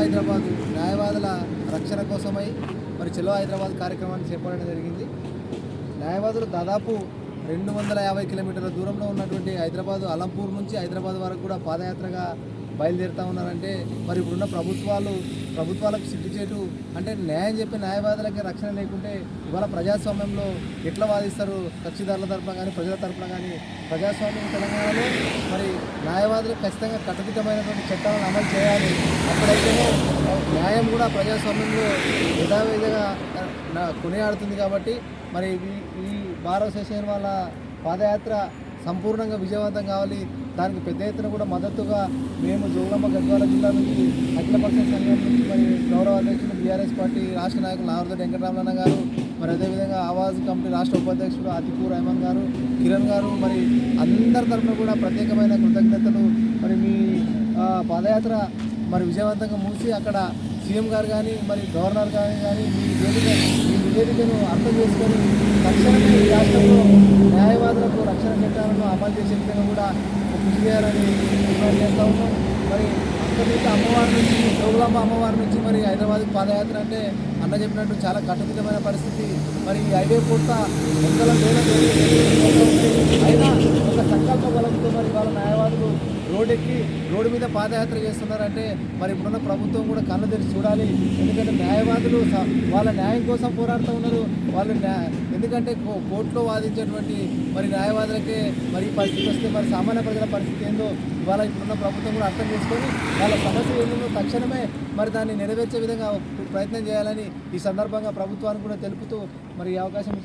హైదరాబాద్ న్యాయవాదుల రక్షణ కోసమై మరి చెలో హైదరాబాద్ కార్యక్రమాన్ని చేపట్టడం జరిగింది. న్యాయవాదులు దాదాపు రెండు వందల యాభై కిలోమీటర్ల దూరంలో ఉన్నటువంటి హైదరాబాద్ అలంపూర్ నుంచి హైదరాబాద్ వరకు కూడా పాదయాత్రగా బయలుదేరుతా ఉన్నారంటే మరి ఇప్పుడున్న ప్రభుత్వాలు ప్రభుత్వాలకు సిగ్గుచేటు అంటే న్యాయం చెప్పే న్యాయవాదులకి రక్షణ లేకుంటే ఇవాళ ప్రజాస్వామ్యంలో ఎట్లా వాదిస్తారు? కక్షిదారుల తరపున కానీ ప్రజల తరపున కానీ ప్రజాస్వామ్యం తెలంగాణలో మరి న్యాయవాదులు ఖచ్చితంగా కట్టుదిట్టమైనటువంటి చట్టాలను అమలు చేయాలి. అప్పుడైతేనే న్యాయం కూడా ప్రజాస్వామ్యంలో యథావిధిగా కొనియాడుతుంది కాబట్టి మరి ఈ ఈ బార్ వాళ్ళ పాదయాత్ర సంపూర్ణంగా విజయవంతం కావాలి. దానికి పెద్ద ఎత్తున కూడా మద్దతుగా మేము జోగులమ్మ గద్వాల జిల్లా నుంచి అఖిలపక్ష సంఘం నుంచి మరి గౌరవ అధ్యక్షులు బీఆర్ఎస్ పార్టీ రాష్ట్ర నాయకులు నారదొడ్డి వెంకటరామన్న గారు మరి అదేవిధంగా ఆవాజ్ కమిటీ రాష్ట్ర ఉపాధ్యక్షుడు అతిపూర్ రెహమాన్ గారు కిరణ్ గారు మరి అందరి తరఫున కూడా ప్రత్యేకమైన కృతజ్ఞతలు. మరి మీ పాదయాత్ర మరి విజయవంతంగా మూసి అక్కడ సీఎం గారు కానీ మరి గవర్నర్ గారు కానీ మీ వేదిక మీ నివేదికను అర్థం చేసుకొని తక్షణమే రాష్ట్రంలో న్యాయవాదులకు రక్షణ చట్టాలను అమలు చేసే విధంగా కూడా కృషి చేయాలని డిమాండ్ చేస్తూ ఉన్నాం మరి అక్కడి నుంచి అమ్మవారి నుంచి జోగులాంబ అమ్మవారి నుంచి మరి హైదరాబాద్ పాదయాత్ర అంటే అన్న చెప్పినట్టు చాలా కట్టుదిట్టమైన పరిస్థితి. మరి ఈ హైవే పూర్త వందల వేల అయినా ఒక సంకల్ప బలంతో మరి వాళ్ళ రోడ్డెక్కి రోడ్డు మీద పాదయాత్ర చేస్తున్నారంటే మరి ఇప్పుడున్న ప్రభుత్వం కూడా కళ్ళు తెరిచి చూడాలి. ఎందుకంటే న్యాయవాదులు స- వాళ్ళ న్యాయం కోసం పోరాడుతూ ఉన్నారు. వాళ్ళు ఎందుకంటే కో- కోర్టులో వాదించేటువంటి మరి న్యాయవాదులకే మరి పరిస్థితి వస్తే మరి సామాన్య ప్రజల పరిస్థితి ఏందో ఇవాళ ఇప్పుడున్న ప్రభుత్వం కూడా అర్థం చేసుకొని వాళ్ళ సమస్య ఏందో తక్షణమే మరి దాన్ని నెరవేర్చే విధంగా ప్రయత్నం చేయాలని ఈ సందర్భంగా ప్రభుత్వానికి కూడా తెలుపుతూ మరి ఈ అవకాశం